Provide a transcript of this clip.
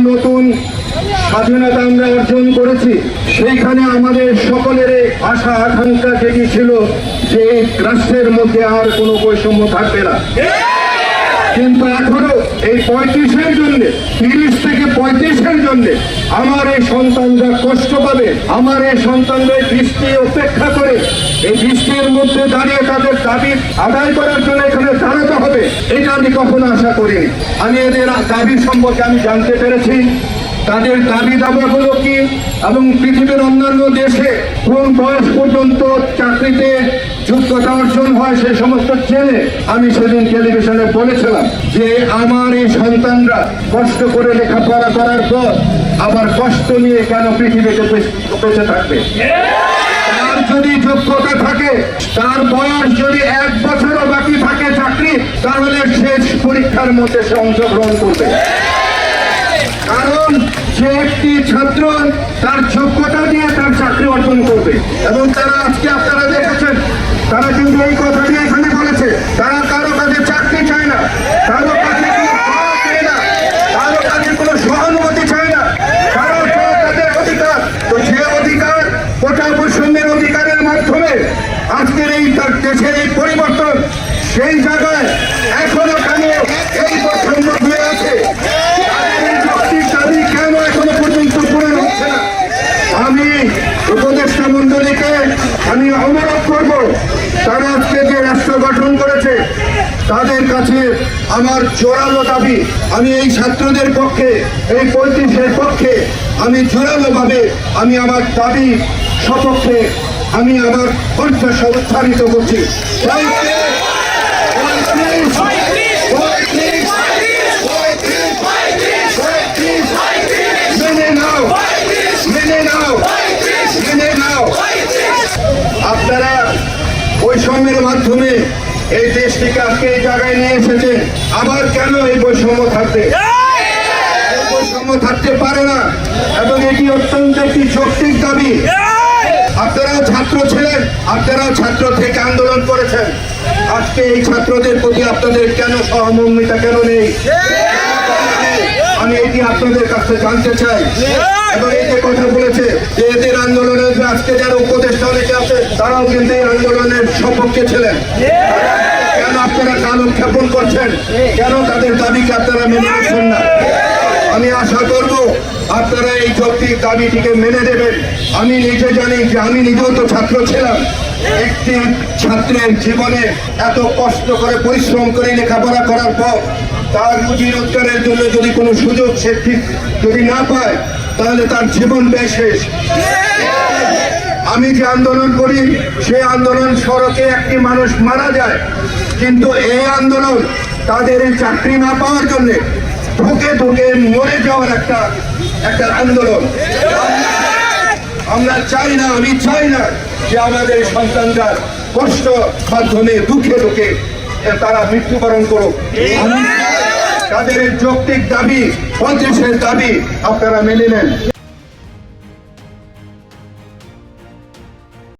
নতুন স্বাধীনতা আমরা অর্জন করেছি। সেইখানে আমাদের সকলের আশা, আকাঙ্ক্ষা থেকে ছিল যে রাষ্ট্রের মধ্যে আর কোনো বৈষম্য থাকবে না। কিন্তু এখনও এই পঁয়ত্রিশের জন্য, তিরিশ থেকে পঁয়ত্রিশের জন্য আমার এই সন্তানরা কষ্ট পাবে, আমার এই সন্তানরা বৃষ্টি অপেক্ষা করে, এই বৃষ্টির মধ্যে দাঁড়িয়ে তাদের দাবি আদায় করার জন্য এখানে দাঁড়াতে হবে, এটা আমি কখনো আশা করিনি। আমি এদের দাবি সম্পর্কে আমি জানতে পেরেছি। তাদের দাবি দাবাগুলো কি? এবং পৃথিবীর অন্যান্য দেশে কোন বয়স পর্যন্ত চাকরিতে যোগ্যতা অর্জন হয় সেই সমস্ত জেনে আমি সেদিন টেলিভিশনে বলেছিলাম যে আমার এই সন্তানরা কষ্ট করে লেখাপড়া করার পর আবার কষ্ট নিয়ে কেন পৃথিবীতে বেঁচে- থাকবে? তার যদি যোগ্যতা থাকে, তার বয়স যদি এক বছরও বাকি থাকে চাকরি, তাহলে শেষ পরীক্ষার মধ্যে সে অংশগ্রহণ করবে। কারণ সে একটি ছাত্র, তার যোগ্যতা দিয়ে তার চাকরি অর্জন করবে। এবং তারা আজকে আপনারা দেখেছেন কিন্তু এই কথাটি এখানে বলেছে। তারা কারও কাছে চাকরি চায় না, কারও কাছে কারও কাছে কোনো সহানুভূতি চায় না। কারও তাদের অধিকার। তো যে অধিকার কোটা বৈষম্যের অধিকারের মাধ্যমে আজকের এই তার দেশের এই পরিবর্তন, সেই জায়গায় এখনও কেন এই বৈষম্য হয়ে আছে? দাবি কেন এখনও পর্যন্ত পূরণ হচ্ছে না? আমি উপদেষ্টা মন্ডলীকে আমি অনুরোধ করব তারা আজকে যে রাষ্ট্র গঠন করেছে তাদের কাছে আমার জোরালো দাবি, আমি এই ছাত্রদের পক্ষে, এই পঁয়ত্রিশের পক্ষে, আমি জোরালো ভাবে আমি আমার দাবি সপক্ষে আমি আমার কণ্ঠ উচ্চারিত করছি। আপনারা বৈষম্যের মাধ্যমে এই দেশটিকে আজকে এই জায়গায় নিয়ে এসেছে। আবার কেন এই বৈষম্য থাকতে? বৈষম্য থাকতে পারে না। এবং এটি অত্যন্ত একটি শক্তির দাবি। আপনারাও ছাত্র ছিলেন আপনারাও ছাত্র থেকে আন্দোলন করেছেন। আজকে এই ছাত্রদের প্রতি আপনাদের কেন সহমর্মিতা কেন নেই? আপনাদের কাছে জানতে চাই। এবং এই যে কথা বলেছে যে এদের আন্দোলনের যে আজকে যারা উপদেষ্টা অনেকে আছে, তারাও কিন্তু এই আন্দোলনের সপক্ষে ছিলেন। কেন আপনারা কালক্ষেপণ করছেন? কেন তাদের দাবিকে আপনারা মেনে নিচ্ছেন না? আমি আশা করব আপনারা এই যৌক্তিক দাবিটিকে মেনে দেবেন আমি নিজে জানি যে আমি নিজেও তো ছাত্র ছিলাম। একটি ছাত্রের জীবনে এত কষ্ট করে পরিশ্রম করে লেখাপড়া করার পর তার রুজি রোজগারের জন্য যদি কোনো সুযোগ সে ঠিক যদি না পায়, তাহলে তার জীবন ব্যয় শেষ। আমি যে আন্দোলন করি সেই আন্দোলন সড়কে একটি মানুষ মারা যায়। কিন্তু এই আন্দোলন তাদের চাকরি না পাওয়ার জন্য ঢুকে ঢুকে মরে যাওয়ার একটা একটা আন্দোলন। আমরা চাই না, আমি চাই না যে আমাদের সন্তানরা কষ্ট, মাধ্যমে দুঃখে দুঃখে তারা মৃত্যুবরণ করুক। তাদের যৌক্তিক দাবি পঞ্চাশের দাবি, আপনারা মেনে নেন।